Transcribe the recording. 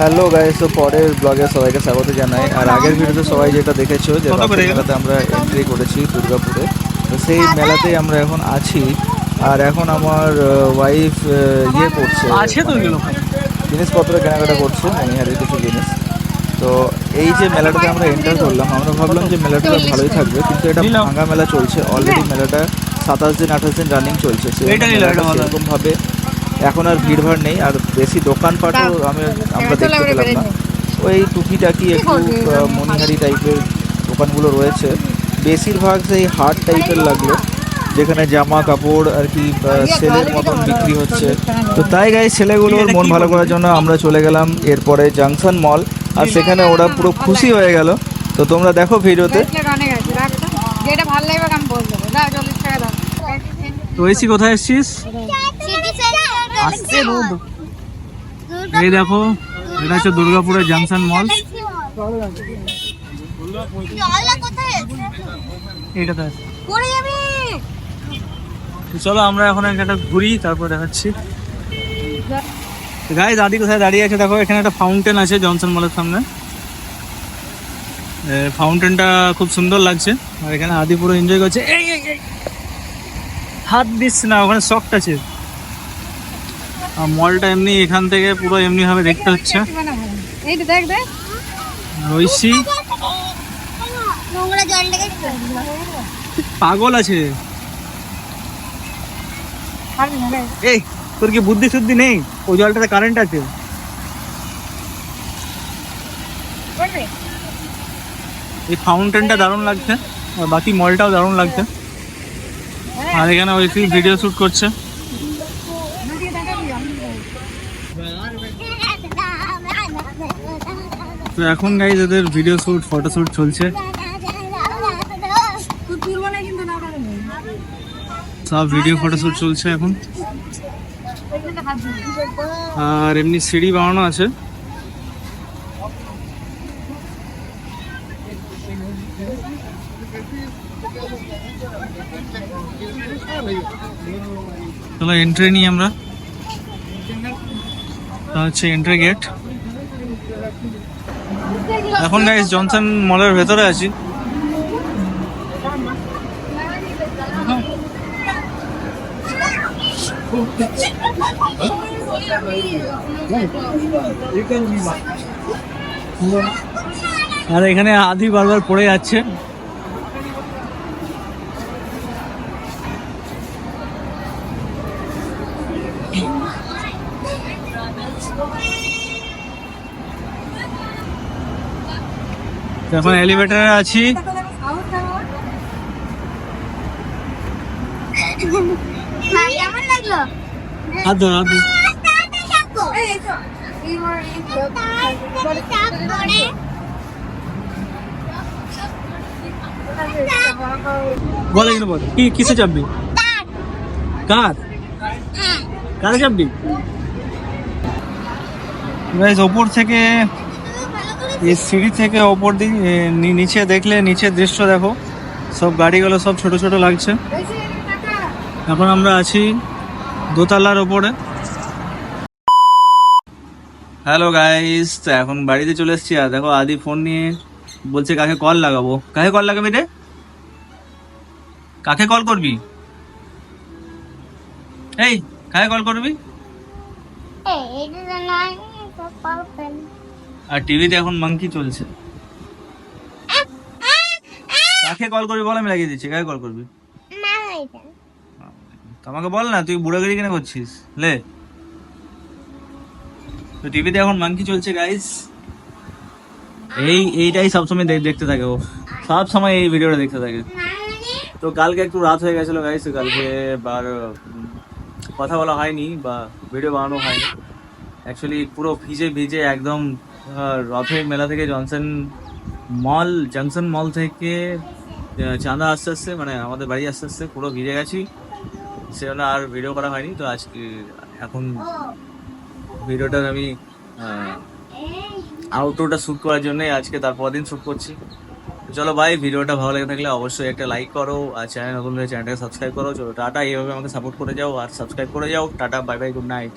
Hello guys তো পরের ব্লগে সবাইকে স্বাগত জানাই। আর আগের ভিডিওতে সবাই যেটা দেখেছ যে মেলাতে আমরা এন্ট্রি করেছি দুর্গাপুরে। তো সেই মেলাতেই আমরা এখন আছি। আর এখন আমার ওয়াইফ ইয়ে করছে। আছে তো জিনিসপত্র কেনাকাটা করছে মনিহারের কিছু জিনিস। তো এই যে মেলাটাতে আমরা এন্টার করলাম আমরা ভাবলাম যে মেলাটা ভালোই থাকবে কিন্তু এটা ভাঙা মেলা চলছে অলরেডি মেলাটা সাতাশ দিন আঠাশ দিন রানিং চলছে এইটা নিলাম, এটা ভালো। সেরকম এখন আর ভিড় ভাড় নেই আর বেশি দোকানপাটও আমি আমরা দেখতে পেলাম না। ওই টুকিটাকি একটু মনিহারি টাইপের দোকানগুলো রয়েছে। বেশিরভাগ সেই হাট টাইপের লাগল যেখানে জামা কাপড় আর কি সেলের মতন বিক্রি হচ্ছে। তো তাই গাই ছেলেগুলোর মন ভালো করার জন্য আমরা চলে গেলাম এরপরে জাংশন মল আর সেখানে ওরা পুরো খুশি হয়ে গেল। তো তোমরা দেখো ভিডিওতে। তো। এসি কোথায় এসছিস? আসছে রোদ এই দেখো এটা হচ্ছে দুর্গাপুরের জাংশন মল এইটাতে চলো আমরা এখন একটা ঘুরি তারপর দেখাচ্ছি। গাই দাদি কোথায় দাঁড়িয়ে আছে? দেখো এখানে একটা ফাউন্টেন আছে জনসন মলের সামনে। ফাউন্টেনটা খুব সুন্দর লাগছে। আর এখানে আদি পুরো এনজয় করছে। এই হাত দিস না ওখানে শক্ট আছে। আর মলটা এমনি এখান থেকে পুরো এমনি ভাবে দেখতে হচ্ছে। ঐশী পাগল আছে। এই! তোর কি বুদ্ধি শুদ্ধি নেই? ওই জলটাতে কারেন্ট আছে। এই ফাউন্টেনটা দারুণ লাগছে। আর বাকি মলটাও দারুণ লাগছে। আর এখানে ওই ভিডিও শুট করছে। তো এখন গাইজ এদের ভিডিও শুট ফটো শুট চলছে। সব ভিডিও ফটো শুট চলছে এখন। আর এমনি সিঁড়ি বানানো আছে। চলো এন্ট্রি নিই আমরা। হচ্ছে এন্ট্রি গেট এখন গাইস জনসন মলের ভেতরে আছি। আর এখানে আদি বারবার পড়ে যাচ্ছে। এখন এলিভেটরে আছি। কেমন লাগল? হাত ধর হাত বলে কিন্তু বল কি কিসে চাপবি? কার? কারে? চাপবি? গাইস ওপর থেকে এই সিঁড়ি থেকে ওপর দিক নিচে দেখলে নিচের দৃশ্য দেখো। সব গাড়িগুলো সব ছোট ছোট লাগছে। এখন আমরা আছি দোতলার ওপরে। হ্যালো গাইস তো এখন বাড়িতে চলে এসেছি। আর দেখো আদি ফোন নিয়ে বলছে কাকে কল লাগাবো? কাকে কল লাগাবি রে? কাকে কল করবি? এই কাকে কল করবি? আর টিভিতে এখন মাংকি চলছে। কাকে কল করবি বল আমি লাগিয়ে দিচ্ছি। কাকে কল করবি? আমাকে বল না, তুই বুড়াগিরি কেন করছিস? লে। তো টিভিতে এখন মাংকি চলছে গাইস এই, এইটাই সবসময় দেখ- দেখতে থাকে ও। সব সময় এই ভিডিওটা দেখতে থাকে। তো কালকে একটু রাত হয়ে গেছিল গাইস কালকে বার কথা বলা হয়নি বা ভিডিও বানানো হয়নি। অ্যাকচুয়ালি পুরো ভিজে ভিজে একদম রথের মেলা থেকে জনসন মল, জংশন মল থেকে চাঁদা আস্তে আস্তে মানে আমাদের বাড়ি আস্তে আস্তে পুরো ভিজে গেছি। সেজন্য আর ভিডিও করা হয়নি, তো আজকে এখন ভিডিওটা আমি আউটরোটা শ্যুট করার জন্য আজকে তারপর দিন শ্যুট করছি। চলো ভাই ভিডিওটা ভালো লেগে থাকলে অবশ্যই একটা লাইক করো, আর চ্যানেল নতুন চ্যানেলটাকে সাবস্ক্রাইব করো। চলো টাটা, এইভাবে আমাকে সাপোর্ট করে যাও, আর সাবস্ক্রাইব করে যাও। Tata bye bye good night